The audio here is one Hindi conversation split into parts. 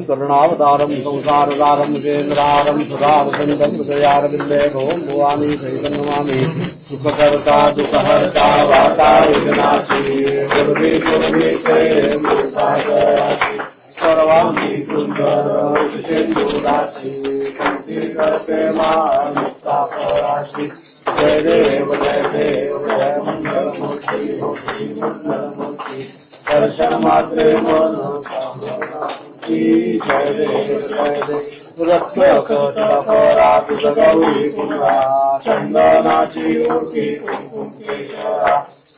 करुणावतारं संसारदारं केन्द्रारं सुधावसन्तं हृदयारविन्दे भवं भवानी सहितं नमामि। सुखकर्ता, दुःखहर्ता वाता विघ्नाक्षी गुरुवे गुरुवे, ते सुन्दर सिन्दूराक्षी करते माँ मुक्तापराक्षी जय देव जय देव, जय मङ्गलमूर्ति मूर्ति मङ्गलमूर्ति दर्शन मात्रे मनोकामना की जय देव जय देव रत्नकटपरातु गौरी कुंडा चंदनाची मूर्ती कुंकुमेश्वरा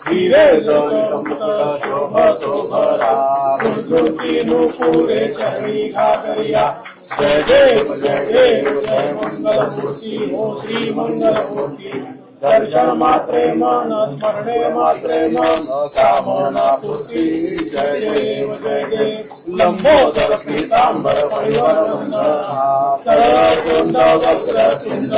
हिरे दलितं शोभतो भरा दुर्गुती नुपुरे चरणी घागरिया जय देव जय देव जय मंगलमूर्ती हो श्री मंगलमूर्ती दर्शन मात्रे मन स्मरणे मात्रे मन कामना पूर्ती जय देव जय देव। लंबोदर पीतांबर परिवर सरळ वक्र कुंड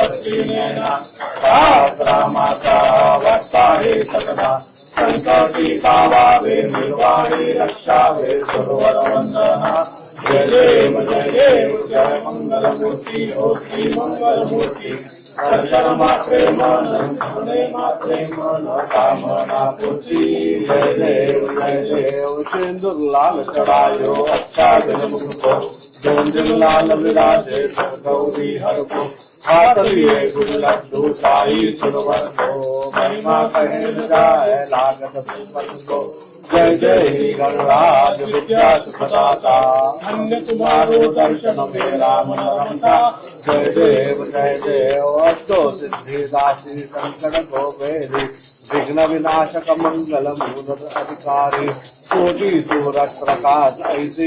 माता वक्ता हे सकदा संकटी वंदना जय देव जय देव, जय मंगलमूर्ती ओ श्री दर्शन मात्रे मन स्मरणे मात्रे मन कामना पूर्ती जय देव जय देव सिंदूर लाल चढ़ायो अच्छा दिन मुझको जोन दिन लाल विराजे गौरी हर को हाथ लिए गुरु लड्डू साई सुरवर को महिमा कहे जाए लागत सुपत को जय जय गणराज विद्या सुखदाता अन्य तुम्हारो दर्शन मेरा मन रमता जय देव जय देव अष्टो सिद्धि दासी संकट को वेदी विघ्न विनाशक मंगल मूलद अधिकारी कोटि सूरज प्रकाश ऐसी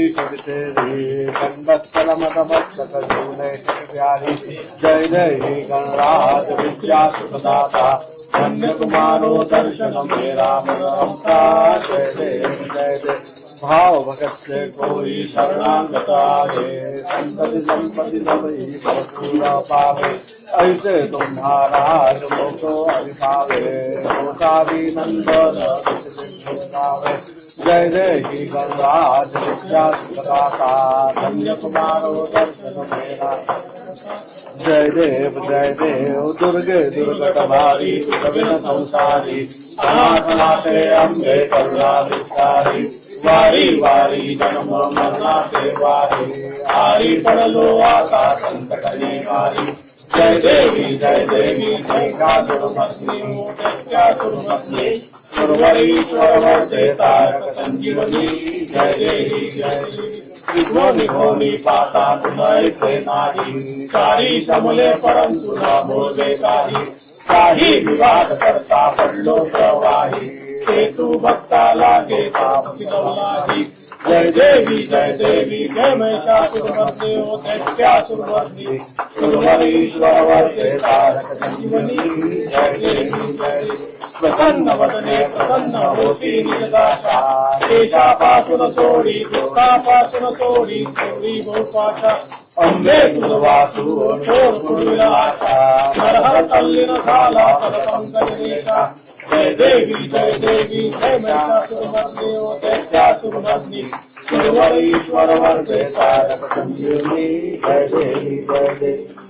जूने प्यारी। जय जय गणराज विद्या सुखदाता धन्य तुम्हारो दर्शन मेरा मन रमता। जय देव जय देव भाव भगत से कोई शरणागता है संतति संपत्ति सबई पूरा पावे। ऐसे तुम महाराज मोको अभिभावे गोसावी नंदन पावे। जय जय ही गणराज विद्या धन्य कुमारो दर्शन मेरा। जय देव जय देव, दुर्गे दुर्गत भारी कविन संसारी अनाथ माते अम्बे करुणा विस्तारी वारी वारी जन्म मरणाते वारी, आरी पडलो आता संकट वारी जय देवी जय देवी, जय कातुर्मस्मी मोठ्यातुर्मस्मी सुरवरीश्वर वर्ते तारक संजीवनी जय देवी जय पाता तुमैसे नाही चारी समले परंतु न बोले काही काही विवाद करता पडलो प्रवाही ते भक्ता लागे तापसी नवलाही जय देवी जय देवी जय महिषासुरमर्दे दैत्यासुरमर्दी सुरवरीश्वर वर्ते तारक संजीवनी जय देवी जय प्रसन्न वदने प्रसन्न होती निजदाता देशापासून सोडी दुःखापासून सोडी सोडी भोपाशा अंबे तुझ ठोर हर तल्लीन झाला पद जय देवी जय देवी जय महिषासुरमर्दे ओ दैत्यासुरमर्दी सुरवरीश्वर वर्ते तारक संजीवनी जय देवी जय देवी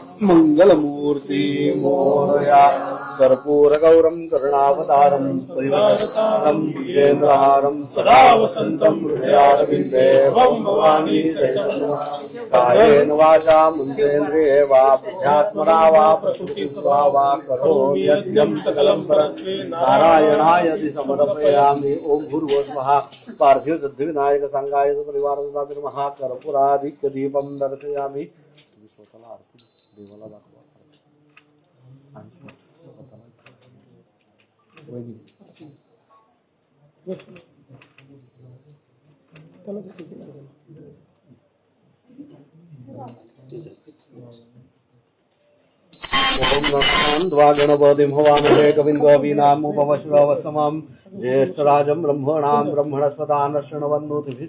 मङ्गलमूर्ति मोरया कर्पूरगौरं, करुणावतारं परिवारसारं विजेन्द्रहारं सदा वसन्तं हृदयारविन्दे भवानी कायेन वाचा मुञ्चेन्द्रिये वा, बुद्ध्यात्मना वा वा, करोमि यज्ञं सकलं परस्मै नारायणाय समर्पयामि। कर्पुराधिक्य दीपं दर्शयामि। ज्येष्ठराजं ब्रह्मणां ब्रह्मणस्पदान् शृण्वन्नोतिभिः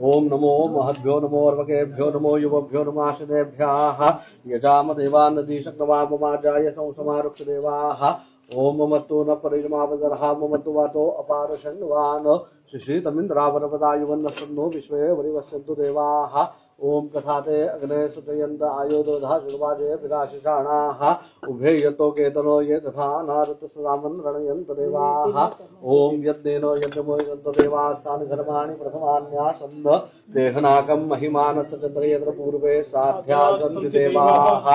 ॐ नमो महद्भ्यो नमो अर्वकेभ्यो नमो युवभ्यो नदी यजामदेवानदीशक्नवाममाजाय संसमारुक्षदेवाः ॐ ममत्तो न परिजमावदर्हा, ममत्तो वातो अपार शण्वान् श्रीश्रीतमिन्द्रावरपदायुवन्नसन्नो विश्वे वरिवस्यन्तु देवाः। ॐ कथाते अग्ने सुतयन्त आयोधोधा शुर्वाजे विराशिषाणाः उभे यतो केतनो ये तथा नारत सदामन् रणयन्त देवाः। ॐ यज्ञेनो यज्ञमो यन्त देवास्तानि धर्माणि प्रथमान्यासन्न देहनाकं महिमानस चन्द्र यत्र पूर्वे साध्यासन्ति देवाः।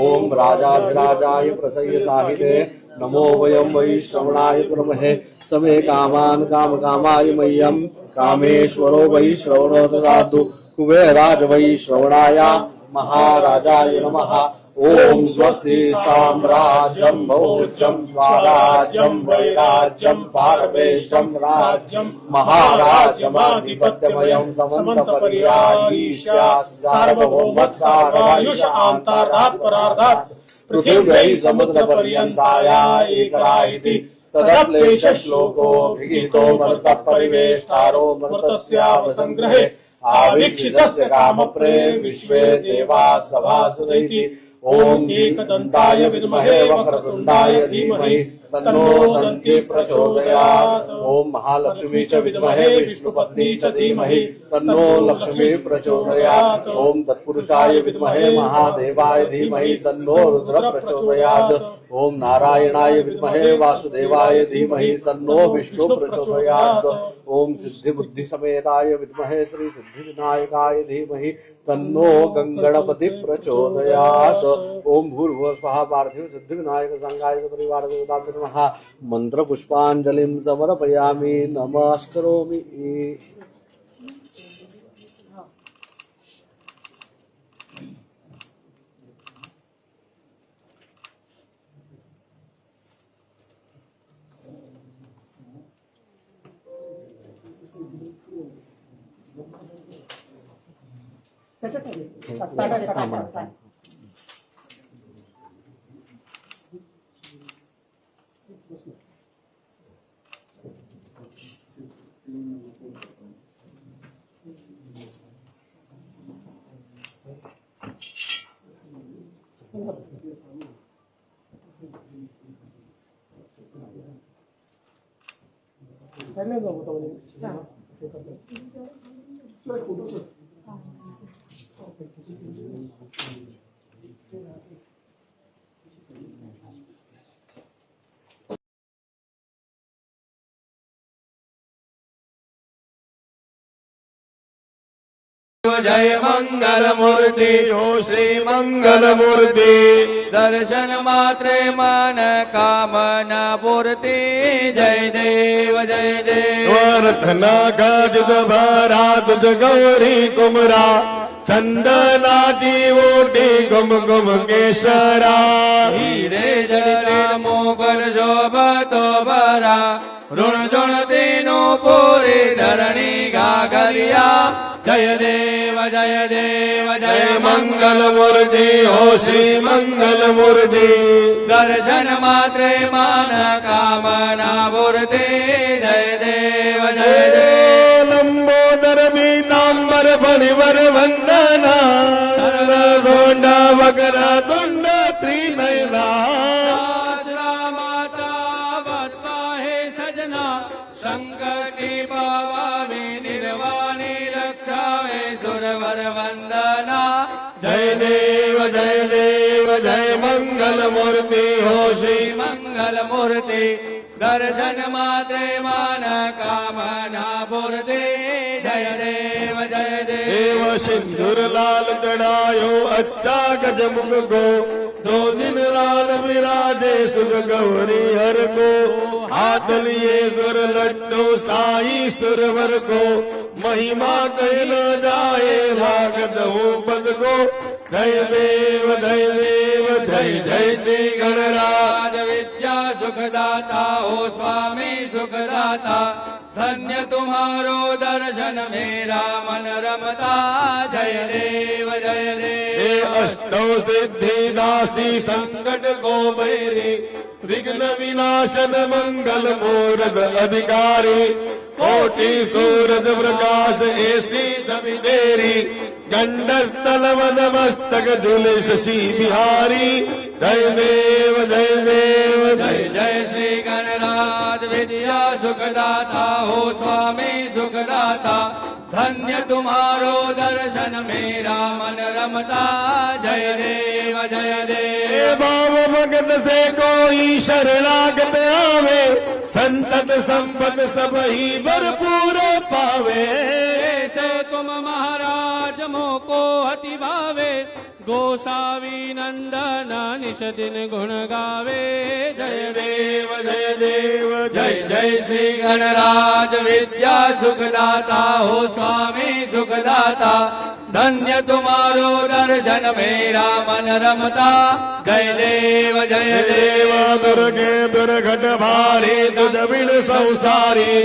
ॐ राजाधिराजाय प्रसय्य साहिते। नमो वयं वै श्रवणाय कुर्महे। समे कामान काम कामकामाय मह्यं। कामेश्वरो वै श्रवणो ददातु। कुबेराज वै श्रवणाय महाराजाय नमः। ॐ स्वस्ति साम्राज्यं भोज्यं स्वाराज्यं, वैराज्यं पारमेशं राज्यं, महाराजमाधिपत्यमयं समन्तपर्यायीशा सार्वभौमत्सारायुष परार्धात् पृथिव्यै समुद्रपर्यन्ताया एकरा इति मरुतः परिवेष्टारो मरुतस्यावसङ्ग्रहे। आवीक्षितस्य कामप्रे विश्व देवा सभासुरैति ॐ एकदन्ताय विद्महे वक्रतुण्डाय धीमहि तन्नो प्रचोदयात्। ॐ महालक्ष्मी च विद्महे विष्णुपत्नी च धीमहि तन्नो लक्ष्मी प्रचोदयात्। ॐ तत्पुरुषाय विद्महे महादेवाय धीमहि तन्नो रुद्र प्रचोदयात्। ॐ नारायणाय विद्महे वासुदेवाय धीमहि तन्नो विष्णु प्रचोदयात्। ॐ सिद्धिबुद्धिसमेताय विद्महे श्री सिद्धिविनायकाय धीमहि तन्नो गङ्गणपति प्रचोदयात्। ॐ भूर्भुव स्वः पार्थिव सिद्धिविनायक संगाय परिवार नमः। मन्त्रपुष्पाञ्जलिं समर्पयामि। नमस्करोमि। मंगल मूर्ति જય મંગલ મૂર્તિ ઓ શ્રી મંગલ મૂર્તિ દર્શન માત્રે મન કામના પૂર્તિ જય દેવ જય દેવ રથના ગજ જભરા તુજ ગૌરી કુમરા ચંદનાજી ઓટી ગુમ ગુમ કેસરા હીરે જરા મોગલ શોભ ભરા ऋण જુણ તેનું પૂરી धरणी ગાગરિયા. જય દેવ જય દેવ જય મંગલ મૂર્તિ હો શ્રી મંગલ મૂર્તિ દર્શન માત્ર માન કામના મૂર્તિ પૂરતી દર્શન માત્ર માન કામના પૂરતી સિંદૂર લાલ ચડાયો અચ્છા ગજ મુગો દો દિન લાલ બિરાજે સુગ ગૌરી હર કો હાથ લીએ સુર લડ્ડો સાઈ સુરવર કો મહિમા કહી ન જાય, લાગત હો પદ કો જય દેવ જય દેવ, જય જય શ્રી ગણરાજ. વિદ્યા સુખદાતા હો સ્વામી સુખદાતા. धन्य तुम्हारो दर्शन मेरा मन रमता जय देव जय देव अष्टौ सिद्धि दासी संकट को भैरी विघ्न विनाशन मंगल मूरत अधिकारी कोटि सूरज प्रकाश ऐसी जमी तेरी गंडस्थल मस्तक झूले शशि बिहारी जय देव जय। देव जय जय श्री गणराज विद्या सुखदाता। हो स्वामी सुखदाता। धन्य तुम्हारो दर्शन मेरा मन रमता। जय देव जय देव बाब भगत से कोई शरणागत आवे। संतत संपत सब ही भरपूर पावे। से तुम महाराज मोको अति भावे ગોસાવી નંદન નિષદિન ગુણ ગાવે જય દેવ જય દેવ, જય જય શ્રી ગણરાજ વિદ્યા સુખદાતા હો સ્વામી સુખદાતા. ધન્ય તુમારો દર્શન મેરા મન રમતા જય દેવ જય દેવ દુર્ગે દુર્ઘટ ભારી દુદબીલ સંસારી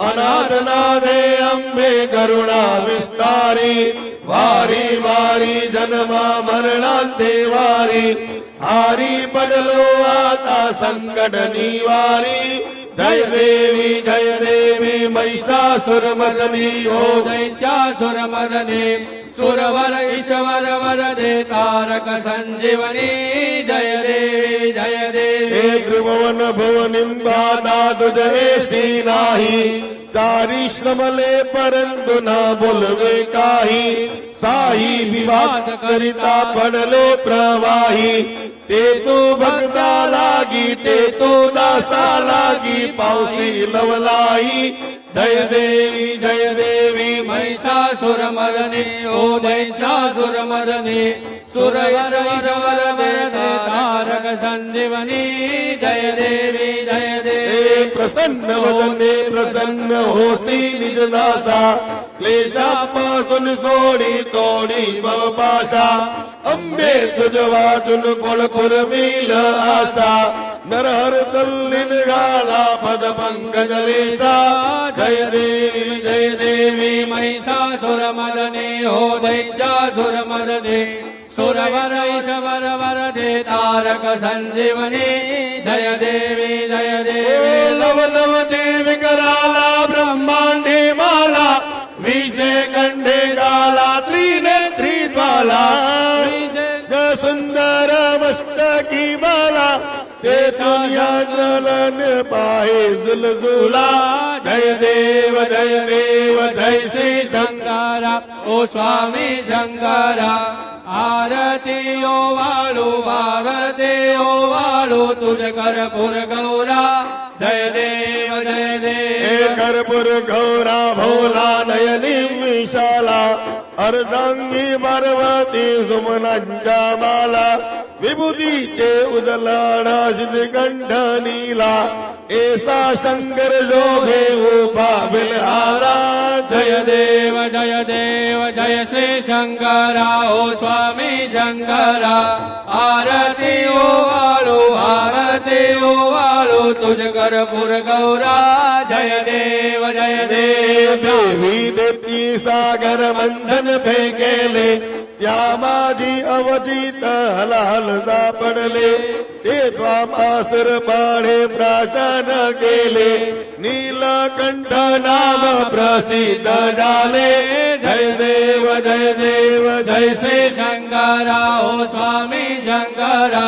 અનાથ નાદે અંબે કરુણા વિસ્તારી વારી વારી જન્મા મરણાંતે વારી હારી પડલો આતા સંકટની વારી જય દેવી જય દેવી મહિષાસુરમદની ઓ દૈત્યાસુરમદની સુરવર ઈશ્વર વરદે તારક સંજીવની જય દેવી જય દેવી. ત્રિભુવન ભુવનિંબા દાદુ જય શ્રી નાહી. चारी श्रमले परंतु न बोलवे काही. साई विवाद करिता पडले प्रवाही. ते तू भक्ता लागी ते तू दासा लागी. पावसी लवलाई. जय देवी जय देवी महिषासुर मरणे. ओ महिषासुर मदने सुरवर ईश्वर दे तारक संजीवनी जय देवी जय हे देवी प्रसन्न वदने प्रसन्न होसी निज दासा क्लेशापासून सोडी तोडी पाशा अंबे तुझ वाचून कोण पुरविल आशा नरहर तल्लीन गाला पद पंकजलेचा जय देवी जय देवी महिषासुर मदने हो दैत्यासुर मदने सुरवर ईश्वर वर दे तारक संजीवनी जय देवी जय हे देवी लव लव देव कराला, ब्रह्मांडे माला, विजय कंडे गाला, त्रिनेत्री ज्वाला। ग सुंदर मस्तकी बाला ते दुनिया जलन पाहे जय देव जय देव, जय श्री शंकर। ओ स्वामी शंकरा, आरती ओ वालो, आरती ओ वाळू तुझ कर्पूर गौरा। जय देव जय देव. कर्पूर गौरा भोला नयनी विशाला अर्धांगी पार्वती सुमनांच्या माला विभूतीचे उदलाडा कंठ नीला ऐसा शंकर शोभे उभा बिलहारा. जय देव जय देव जय श्री शंकरा ओ स्वामी शंकरा. आरती ओ वाळू आरती ओ वाळू. तुझ कर्पूर गौरा। जय देव जय देव देवी। देवी सागर बंधन फेकेले त्या माझी अवचित हलाल सापडले ते स्वामासुर पाडे प्राचन केले नीलकंठ नाम प्रसिद्ध झाले जय देव जय देव जय श्री शंकरा ओ स्वामी शंकरा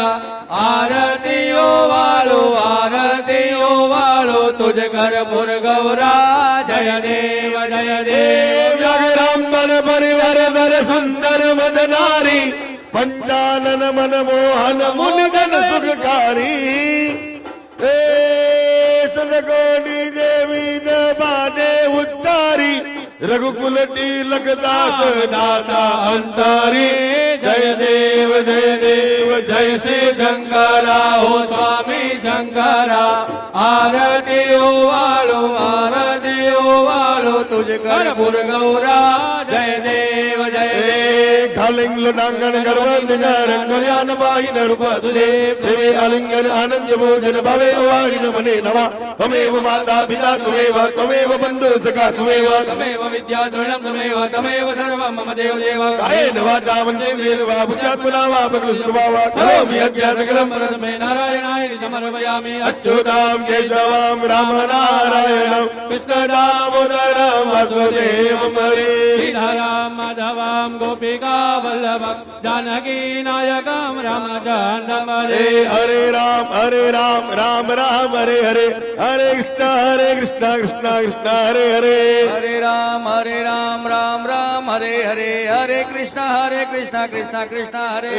आरती ओ वाळू आरती ओ वाळू तुझ कर्पूर गौरा जय देव जय देव પરિવાર દર સુંદર મદનારી પંચાનન મનમોહન મુનગન સુખકારી એ સદગોડી દેવી દબાને ઉત્તારી રઘુકુલ તિલક દાસ દાસા અંતરી જય દેવ જય દેવ જય શ્રી શંકરા હો સ્વામી શંકરા આરતી ઓ વાલો આરતી ઓ વાલો તુજ કર ગૌરા જય દેવ જય દેવ आलिंगलांगन गर्वांदिना रंगयान बाहिन रूपदुजे देवे आलिंगन आनंद भोजन भवे वारिन मने नवा माता पिता त्वमेव त्वमेव बंधु सखा विद्या द्रोणम मम देव देव कायेन वाचा मन्देन्द्रेण वा भुजात्मना वा प्रकृतिर्वा वा गोपिका वल्लभ जानकी नायक राम हरे हरे राम हरे राम राम राम हरे हरे। हरे कृष्ण हरे कृष्ण कृष्ण कृष्ण हरे हरे। हरे राम हरे राम राम राम हरे हरे। हरे कृष्ण हरे कृष्ण कृष्ण कृष्ण हरे।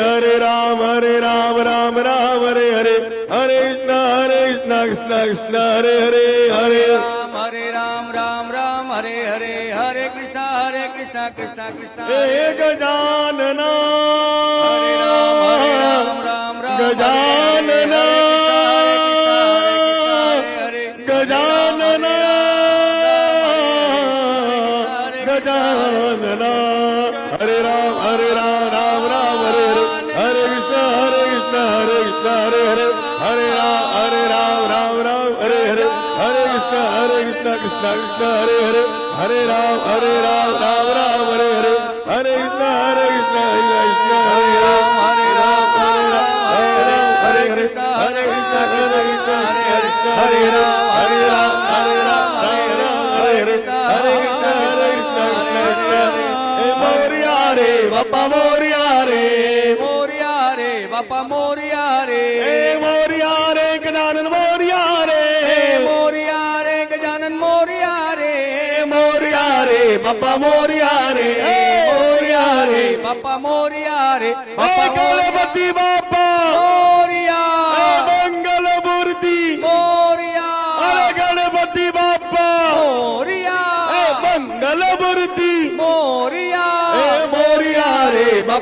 हरे राम हरे राम राम राम हरे हरे। हरे कृष्ण हरे कृष्ण कृष्ण कृष्ण हरे हरे। हरे राम हरे राम राम राम हरे हरे। हरे कृष्ण हरे कृष्ण कृष्ण कृष्ण हे हरे गजानना हरे राम हरे राम राम राम गजानना हरे गजानना गजानना हरे राम हरे राम राम राम हरे हरे हरे कृष्ण हरे कृष्ण हरे कृष्ण हरे हरे हरे राम हरे राम राम राम हरे हरे हरे कृष्ण हरे कृष्ण कृष्ण कृष्ण हरे हरे हरे राम हरे राम राम राम বাপা মোরিয়া রে মোরিয়া রে বাপা মোরিয়া রে মোরিয়া রে গজানন মোরিয়া রে মোরিয়া রে গজানন মোরিয়া রে মোরিয়া রে বাপা মোরিয়া রে মোরিয়া রে বাপা মোরিয়া রে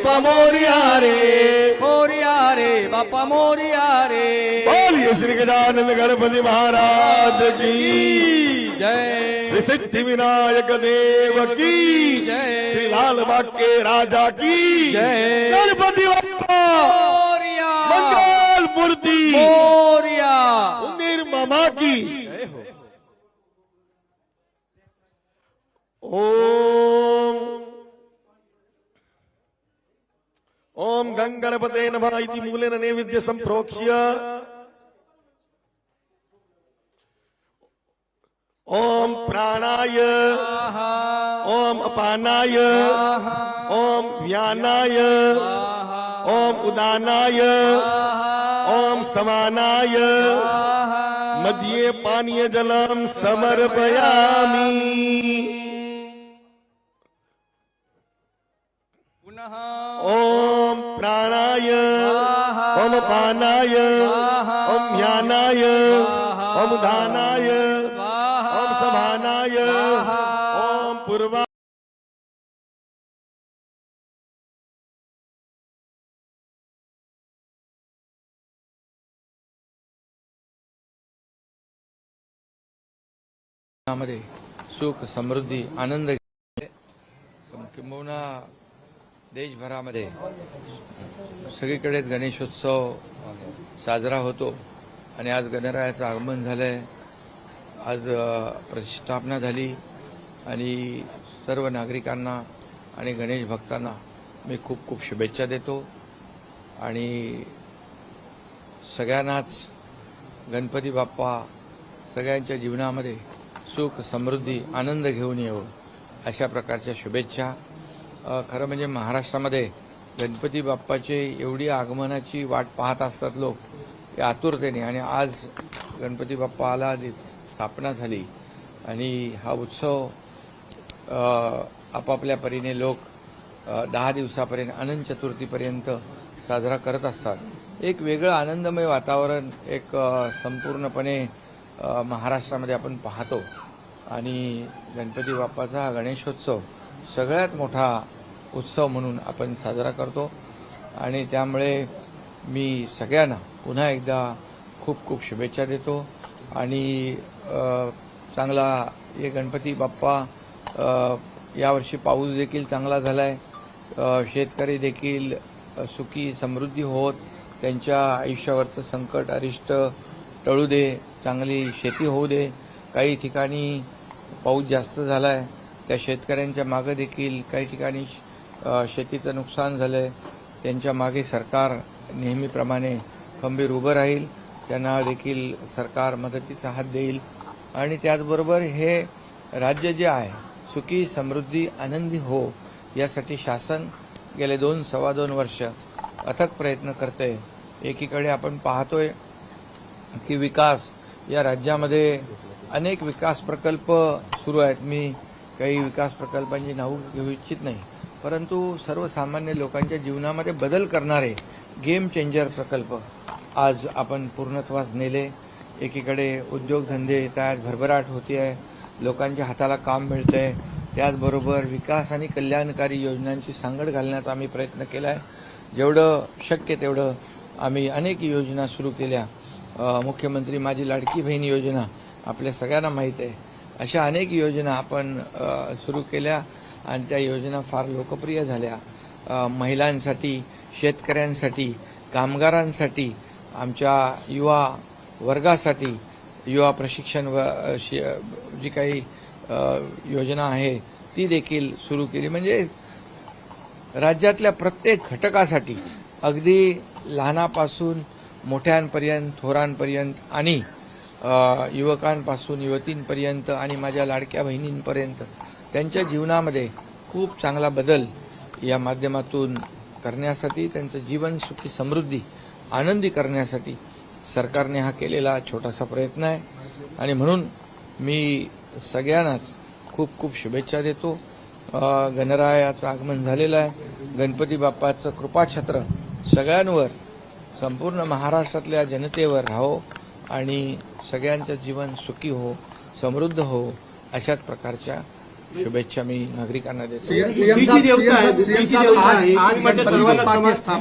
बापा मोरिया रे। मोरिया रे बापा मोरिया रे। बोलिए श्री गजानन गणपति महाराज की। जय। श्री सिद्धि विनायक देव की। जय। श्री लाल बाग के राजा की। जय। गणपति मोरिया। मंगल मूर्ति। मोरिया। निर्ममा की। ओम ओम गंगणपते नमः इति मूलेन नैवेद्य संप्रोक्ष्य ओम प्राणाय ओम अपानाय ओम व्यानाय ओम उदानाय ओम समानाय। मध्ये पानीय जलम समर्पयामि। पुनः ओम प्राणाय ओम पानाय ओम ज्ञानाय ओम दानाय ओम समानाय ओम पूर्वा मध्ये सुख समृद्धी आनंद घे- किंबहुना देशभरामध्ये. सगळीकडेच गणेशोत्सव साजरा होतो आणि आज गणरायाचं आगमन झालं आहे आज प्रतिष्ठापना झाली आणि सर्व नागरिकांना आणि गणेश भक्तांना मी खूप खूप शुभेच्छा देतो. आणि सगळ्यांनाच गणपती बाप्पा सगळ्यांच्या जीवनामध्ये सुख समृद्धी आनंद घेऊन येऊ अशा प्रकारच्या शुभेच्छा. खरं म्हणजे महाराष्ट्रामध्ये गणपती बाप्पाचे एवढी आगमनाची वाट पाहत असतात लोक की आतुरतेने. आणि आज गणपती बाप्पा आला स्थापना झाली आणि हा उत्सव आपापल्या परीने लोक दहा दिवसापर्यंत अनंत चतुर्थीपर्यंत साजरा करत असतात. एक वेगळं आनंदमय वातावरण एक संपूर्णपणे महाराष्ट्रामध्ये आपण पाहतो. आणि गणपती बाप्पाचा हा गणेशोत्सव सगळ्यात मोठा उत्सव म्हणून आपण साजरा करतो. आणि त्यामुळे मी सगळ्यांना पुन्हा एकदा खूप खूप शुभेच्छा देतो. आणि चांगला हे गणपती बाप्पा यावर्षी पाऊस देखील चांगला झाला आहे शेतकरी देखील सुखी समृद्धी होत. त्यांच्या आयुष्यावरचं संकट अरिष्ट टळू दे. चांगली शेती होऊ दे. काही ठिकाणी पाऊस जास्त झाला आहे त्या शेतकऱ्यांच्या मागं देखील काही ठिकाणी शेतीचं नुकसान झालं आहे त्यांच्या मागे सरकार नेहमीप्रमाणे खंबीर उभं राहील. त्यांना देखील सरकार मदतीचा हात देईल. आणि त्याचबरोबर हे राज्य जे आहे सुखी समृद्धी आनंदी हो यासाठी शासन गेले दोन सव्वा दोन वर्ष अथक प्रयत्न करते. एकीकडे आपण पाहतोय की विकास या राज्यामध्ये अनेक विकास प्रकल्प सुरू आहेत. मी काही विकास प्रकल्पांची नाव घेऊ इच्छित नाही. परंतु सर्वसामान्य लोकांच्या जीवनामध्ये बदल करणारे गेम चेंजर प्रकल्प आज आपण पूर्णत्वास नेले. एकीकडे उद्योगधंदे त्यात भरभराट होते आहे. लोकांच्या हाताला काम मिळतंय. त्याचबरोबर विकास आणि कल्याणकारी योजनांची सांगड घालण्याचा आम्ही प्रयत्न केला आहे जेवढं शक्य तेवढं आम्ही अनेक योजना सुरू केल्या. मुख्यमंत्री माझी लाडकी बहीण योजना आपल्या सगळ्यांना माहीत आहे. अशा अनेक योजना आपण सुरू केल्या आणि त्या योजना फार लोकप्रिय झाल्या. महिलांसाठी शेतकऱ्यांसाठी कामगारांसाठी आमच्या युवा वर्गासाठी युवा प्रशिक्षण व जी काही योजना आहे ती देखील सुरू केली. म्हणजे राज्यातल्या प्रत्येक घटकासाठी अगदी लहानापासून मोठ्यांपर्यंत थोरांपर्यंत आणि युवकांपासून युवतींपर्यंत आणि माझ्या लाडक्या बहिणींपर्यंत त्यांच्या जीवनामध्ये खूप चांगला बदल या माध्यमातून करण्यासाठी त्यांचं जीवन सुखी समृद्धी आनंदी करण्यासाठी सरकारने हा केलेला छोटासा प्रयत्न आहे. आणि म्हणून मी सगळ्यांनाच खूप खूप शुभेच्छा देतो. गणरायाचं आगमन झालेलं आहे. गणपती बाप्पाचं कृपाछत्र सगळ्यांवर संपूर्ण महाराष्ट्रातल्या जनतेवर राहो आणि सर्वांचं जीवन सुखी हो समृद्ध हो अशाच प्रकारच्या शुभेच्छा मी नागरिकांना देतो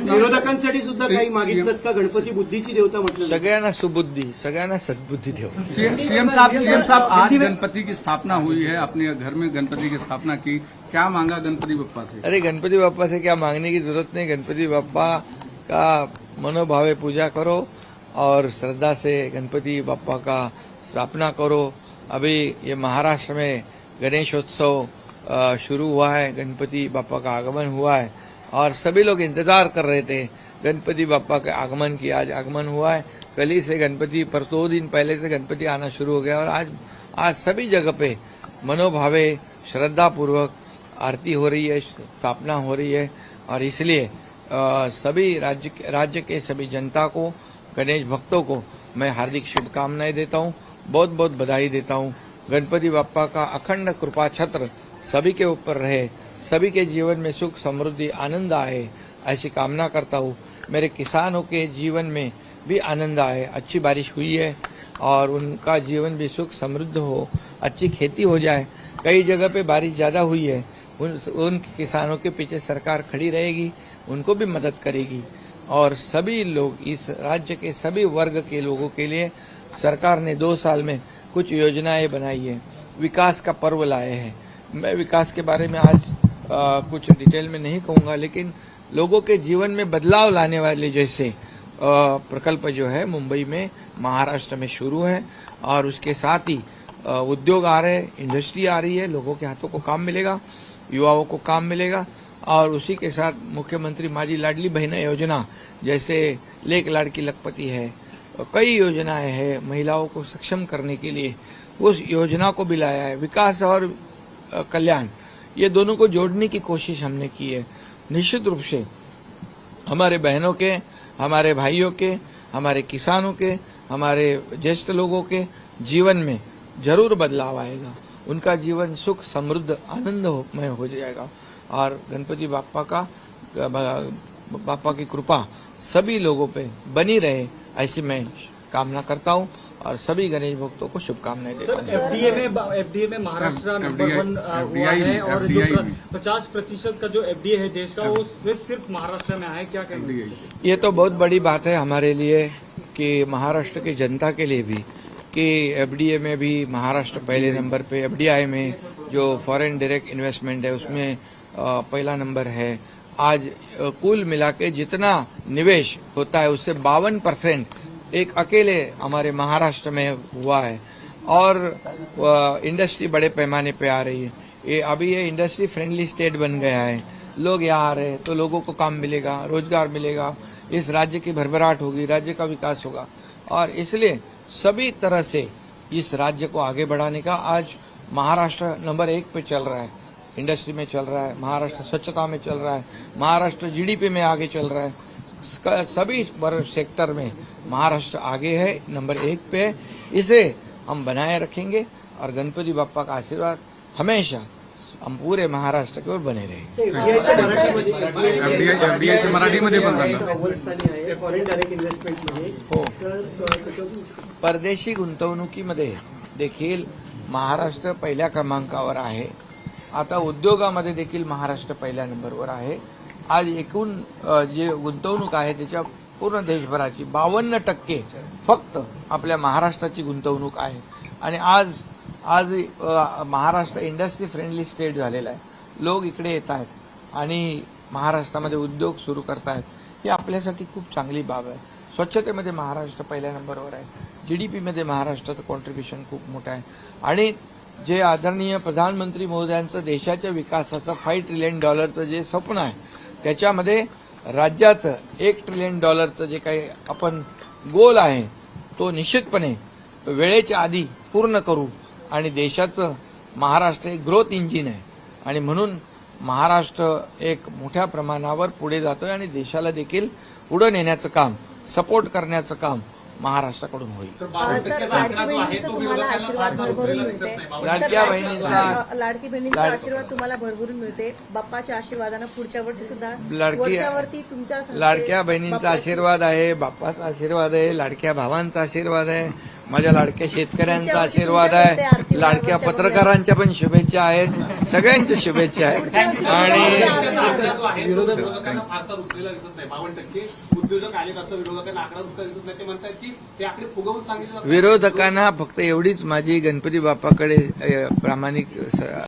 विरोधकांसाठी सुद्धा काही मागितलं का गणपती बुद्धीची देवता म्हटलं. सगळ्यांना सुबुद्धी सगळ्यांना सद्बुद्धी ठेव सीएम सीएम साहब सीएम साहब आज गणपति की स्थापना हुई है अपने घर में गणपति की स्थापना की क्या मांगा गणपति बप्पा से अरे गणपति बाप्पा से क्या मांगने की जरूरत नहीं गणपति बाप्पा का मनोभावे पूजा करो और श्रद्धा से गणपति बापा का स्थापना करो। अभी ये महाराष्ट्र में गणेशोत्सव शुरू हुआ है, गणपति बापा का आगमन हुआ है और सभी लोग इंतज़ार कर रहे थे, गणपति बापा के आगमन की आज आगमन हुआ है। कल ही से गणपति पर दो दिन पहले से गणपति आना शुरू हो गया और आज आज सभी जगह पे मनोभावे श्रद्धा पूर्वक आरती हो रही है, स्थापना हो रही है और इसलिए सभी राज्य राज्य के सभी जनता को गणेश भक्तों को मैं हार्दिक शुभकामनाएँ देता हूँ बहुत बहुत बधाई देता हूँ। गणपति बापा का अखंड कृपा छत्र सभी के ऊपर रहे, सभी के जीवन में सुख, समृद्धि, आनंद आए, ऐसी कामना करता हूँ। मेरे किसानों के जीवन में भी आनंद आए, अच्छी बारिश हुई है और उनका जीवन भी सुख, समृद्ध हो, अच्छी खेती हो जाए। कई जगह पे बारिश ज़्यादा हुई है, उन उन किसानों के पीछे सरकार खड़ी रहेगी, उनको भी मदद करेगी। और सभी लोग इस राज्य के सभी वर्ग के लोगों के लिए सरकार ने दो साल में कुछ योजनाएँ बनाई है। विकास का पर्व लाए हैं। मैं विकास के बारे में आज आ, कुछ डिटेल में नहीं कहूँगा लेकिन लोगों के जीवन में बदलाव लाने वाले जैसे प्रकल्प जो है मुंबई में महाराष्ट्र में शुरू है और उसके साथ ही उद्योग आ रहे हैं इंडस्ट्री आ रही है लोगों के हाथों को काम मिलेगा युवाओं को काम मिलेगा और उसी के साथ मुख्यमंत्री माजी लाडली बहना योजना, जैसे लेक लाडकी लखपति है। कई योजनाएँ हैं महिलाओं को सक्षम करने के लिए। उस योजना को भी लाया है। विकास और कल्याण, ये दोनों को जोड़ने की कोशिश हमने की है। निश्चित रूप से हमारे बहनों के, हमारे भाइयों के, हमारे किसानों के, हमारे ज्येष्ठ लोगों के जीवन में ज़रूर बदलाव आएगा। उनका जीवन सुख, समृद्ध, आनंदमय हो जाएगा। और गणपति बापा का बापा की कृपा सभी लोगों पे बनी रहे ऐसी मैं कामना करता हूँ और सभी गणेश भक्तों को शुभकामनाएँ देता हूँ। एफडीए में एफडीए में महाराष्ट्र नंबर वन हुआ है और जो पचास प्रतिशत का जो एफडीए है देश का वो सिर्फ़ महाराष्ट्र में आया क्या कहेंगे ये तो बहुत बड़ी बात है हमारे लिए कि महाराष्ट्र की जनता के लिए भी कि एफडीए में भी महाराष्ट्र पहले नंबर पे एफडीआई में जो फॉरेन डायरेक्ट इन्वेस्टमेंट है उसमें पहला नंबर है। आज कुल मिला के जितना निवेश होता है, उससे बावन परसेंट एक अकेले हमारे महाराष्ट्र में हुआ है। और इंडस्ट्री बड़े पैमाने पे आ रही है। ये अभी ये इंडस्ट्री फ्रेंडली स्टेट बन गया है। लोग यहाँ आ रहे हैं तो लोगों को काम मिलेगा, रोज़गार मिलेगा। इस राज्य की भरभराहट होगी, राज्य का विकास होगा। और इसलिए सभी तरह से इस राज्य को आगे बढ़ाने का आज महाराष्ट्र नंबर एक पे चल रहा है। इंडस्ट्री में चल रहा है, महाराष्ट्र स्वच्छता में चल रहा है, महाराष्ट्र जीडीपी में आगे चल रहा है। सभी सेक्टर में महाराष्ट्र आगे है, नंबर एक पे है। इसे हम बनाए रखेंगे और गणपति बापा का आशीर्वाद हमेशा हम पूरे महाराष्ट्र के बने रहे। हो परदेशी गुंतवणुकीमध्ये देखील महाराष्ट्र पहिल्या क्रमांकावर आहे. आता उद्योगामध्ये देखील महाराष्ट्र पहिल्या नंबरवर आहे. आज एकूण जे गुंतवणूक आहे त्याच्या पूर्ण देशभराची बावन्न टक्के फक्त आपल्या महाराष्ट्राची गुंतवणूक आहे. आणि आज आज महाराष्ट्र इंडस्ट्री फ्रेंडली स्टेट झालेला आहे. लोक इकडे येत आहेत आणि महाराष्ट्रामध्ये उद्योग सुरू करतायत. ही आपल्यासाठी खूप चांगली बाब आहे. स्वच्छतेमध्ये महाराष्ट्र पहिल्या नंबरवर आहे. जी डी पीमध्ये महाराष्ट्राचं कॉन्ट्रीब्युशन खूप मोठं आहे. आणि जे आदरणीय प्रधानमंत्री महोदयांचं देशाच्या विकासाचं फाईव्ह ट्रिलियन डॉलरचं जे स्वप्न आहे त्याच्यामध्ये राज्याचं एक ट्रिलियन डॉलरचं जे काही आपण गोल आहे तो निश्चितपणे वेळेच्या आधी पूर्ण करू. आणि देशाचं महाराष्ट्र एक ग्रोथ इंजिन आहे. आणि म्हणून महाराष्ट्र एक मोठ्या प्रमाणावर पुढे जातोय आणि देशाला देखील पुढं नेण्याचं काम सपोर्ट करण्याचं काम महाराष्ट्राकडून होईल. सर लाडकी बहिणींचा तुम्हाला आशीर्वाद भरभरून मिळते. लाडक्या बहिणींचा- लाडकी बहिणींचा आशीर्वाद तुम्हाला भरभरून मिळते. बाप्पाच्या आशीर्वादानं पुढच्या वर्षी सुद्धा लाडकी- वर्षावरती तुमच्या लाडक्या बहिणींचा आशीर्वाद आहे बाप्पाचा आशीर्वाद आहे लाडक्या भावांचा आशीर्वाद आहे माझ्या लाडक्या शेतकऱ्यांचा आशीर्वाद आहे लाडक्या पत्रकारांच्या पण शुभेच्छा आहेत सगळ्यांच्या शुभेच्छा आहेत. आणि विरोधकांना असं विरोधकांना आकडा दुसरा दिसत नाही. ते म्हणतात की ते आकडे फुगवून विरोधकांना फक्त एवढीच माझी गणपती बाप्पाकडे प्रामाणिक